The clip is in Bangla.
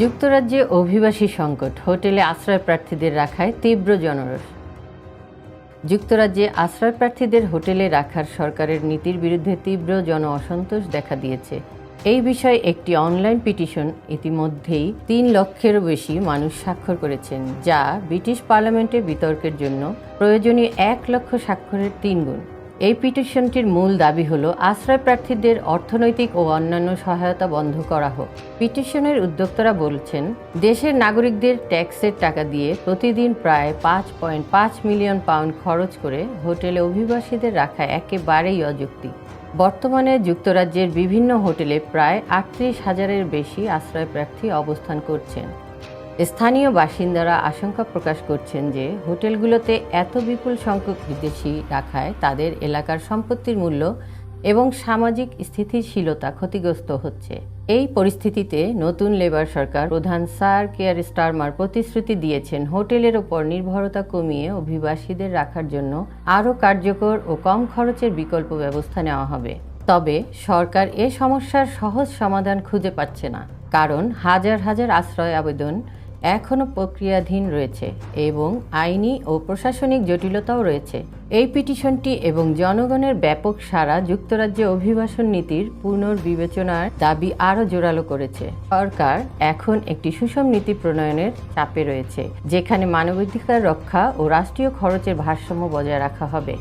যুক্তরাজ্যে অভিবাসী সংকট, হোটেলে আশ্রয় প্রার্থীদের রাখায় তীব্র জনরোষ। যুক্তরাজ্যে আশ্রয় প্রার্থীদের হোটেলে রাখার সরকারের নীতির বিরুদ্ধে তীব্র জন অসন্তোষ দেখা দিয়েছে। এই বিষয়ে একটি অনলাইন পিটিশন ইতিমধ্যেই তিন লক্ষেরও বেশি মানুষ স্বাক্ষর করেছেন, যা ব্রিটিশ পার্লামেন্টে বিতর্কের জন্য প্রয়োজনীয় এক লক্ষ স্বাক্ষরের তিন গুণ এই পিটিশনটির মূল দাবি হল, আশ্রয় প্রার্থীদের অর্থনৈতিক ও অন্যান্য সহায়তা বন্ধ করা হোক। পিটিশনের উদ্যোক্তারা বলছেন, দেশের নাগরিকদের ট্যাক্সের টাকা দিয়ে প্রতিদিন প্রায় পাঁচ পয়েন্ট পাঁচ মিলিয়ন পাউন্ড খরচ করে হোটেলে অভিবাসীদের রাখা একেবারেই অযৌক্তিক। বর্তমানে যুক্তরাজ্যের বিভিন্ন হোটেলে প্রায় আটত্রিশ হাজারের বেশি আশ্রয় প্রার্থী অবস্থান করছেন। স্থানীয় বাসিন্দারা আশঙ্কা প্রকাশ করছেন যে হোটেলগুলোতে এত বিপুল সংখ্যক বিদেশি রাখায় তাদের এলাকার সম্পত্তির মূল্য এবং সামাজিক স্থিতিশীলতা ক্ষতিগ্রস্ত হচ্ছে। এই পরিস্থিতিতে নতুন লেবার সরকার প্রধান স্যার কেয়ার স্টারমার প্রতিশ্রুতি দিয়েছেন হোটেলের ওপর নির্ভরতা কমিয়ে অভিবাসীদের রাখার জন্য আরও কার্যকর ও কম খরচের বিকল্প ব্যবস্থা নেওয়া হবে। তবে সরকার এ সমস্যার সহজ সমাধান খুঁজে পাচ্ছে না, কারণ হাজার হাজার আশ্রয় আবেদন এখনও প্রক্রিয়াধীন রয়েছে এবং আইনি ও প্রশাসনিক জটিলতাও রয়েছে। এই পিটিশনটি এবং জনগণের ব্যাপক সারা যুক্তরাজ্যে অভিবাসন নীতির পুনর্বিবেচনার দাবি আরও জোরালো করেছে। সরকার এখন একটি সুষম নীতি প্রণয়নের চাপে রয়েছে, যেখানে মানবাধিকার রক্ষা ও রাষ্ট্রীয় খরচের ভারসাম্য বজায় রাখা হবে।